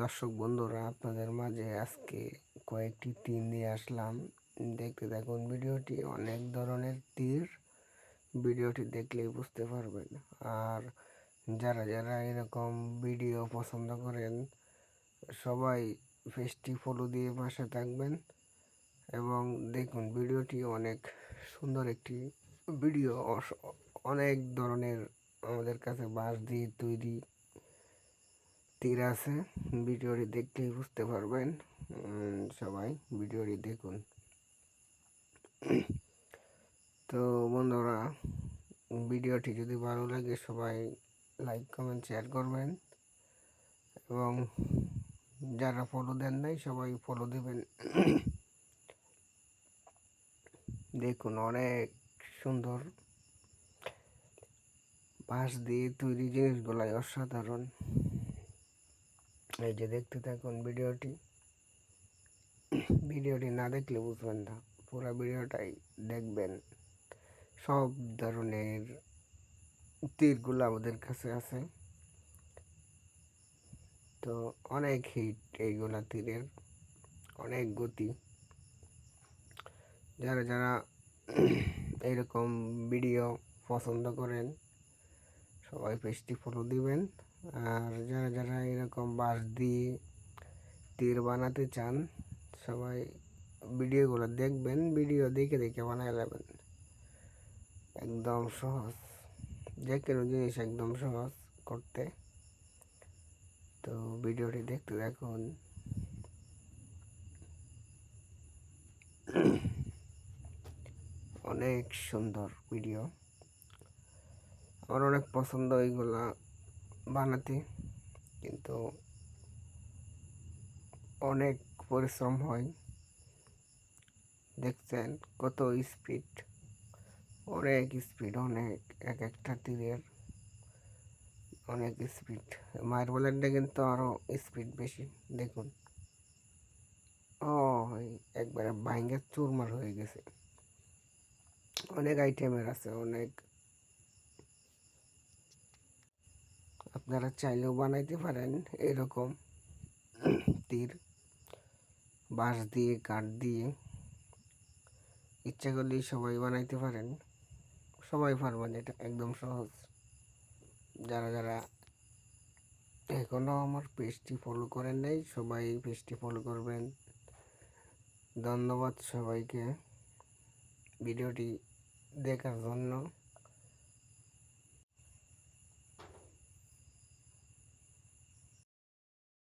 দর্শক বন্ধুরা, আপনাদের মাঝে আজকে কয়েকটি তীর নিয়ে আসলাম। দেখতে দেখুন ভিডিওটি অনেক ধরনের তীর, ভিডিওটি দেখলেই বুঝতে পারবেন। আর যারা যারা এরকম ভিডিও পছন্দ করেন, সবাই ফেসটি ফলো দিয়ে পাশে থাকবেন এবং দেখুন, ভিডিওটি অনেক সুন্দর একটি ভিডিও অনেক ধরনের আমাদের কাছে বাঁশ দিয়ে তৈরি তীর আছে, ভিডিওটি দেখলেই বুঝতে পারবেন। সবাই ভিডিওটি দেখুন। তো বন্ধুরা, ভিডিওটি যদি ভালো লাগে সবাই লাইক, কমেন্ট, শেয়ার করবেন। এবং যারা ফলো দেন নাই, সবাই ফলো দেবেন। দেখুন, অনেক সুন্দর বাঁশ দিয়ে তৈরি জিনিসগুলাই অসাধারণ। এই যে দেখতে থাকুন ভিডিওটি। ভিডিওটি না দেখলে বুঝবেন না, পুরো ভিডিওটাই দেখবেন। সব ধরনের তীরগুলো আমাদের কাছে আছে। তো অনেক হিট এইগুলা তীরের, অনেক গতি। যারা যারা এরকম ভিডিও পছন্দ করেন, সবাই পেজটি ফলো দিবেন। আর যারা যারা এরকম বাঁশ দিয়ে তীর বানাতে চান, সবাই ভিডিওগুলো দেখবেন, ভিডিও দেখে দেখে বানায় নেবেন একদম সহজ। যে কোনো জিনিস একদম সহজ করতে। তো ভিডিওটি দেখতে দেখুন অনেক সুন্দর ভিডিও। আমার অনেক পছন্দ এইগুলা বানাতে। কিন্তু অনেক পরিশ্রম হয়। দেখছেন কত স্পিড অনেক স্পিড অনেক, এক একটা তীরের অনেক স্পিড মার্বেলেরটা কিন্তু আরও স্পিড বেশি, দেখুন। ও একবারে ভাঙ্গে চুরমার হয়ে গেছে। অনেক আইটেমের আছে, অনেক আপনারা চাইলেও বানাইতে পারেন এরকম তীর, বাঁশ দিয়ে, কাঠ দিয়ে। ইচ্ছা করলেই সবাই বানাইতে পারেন। সবাই পারবেন, এটা একদম সহজ। যারা যারা এখনও আমার পেজটি ফলো করেন নাই, সবাই পেজটি ফলো করবেন। ধন্যবাদ সবাইকে ভিডিওটি দেখার জন্য।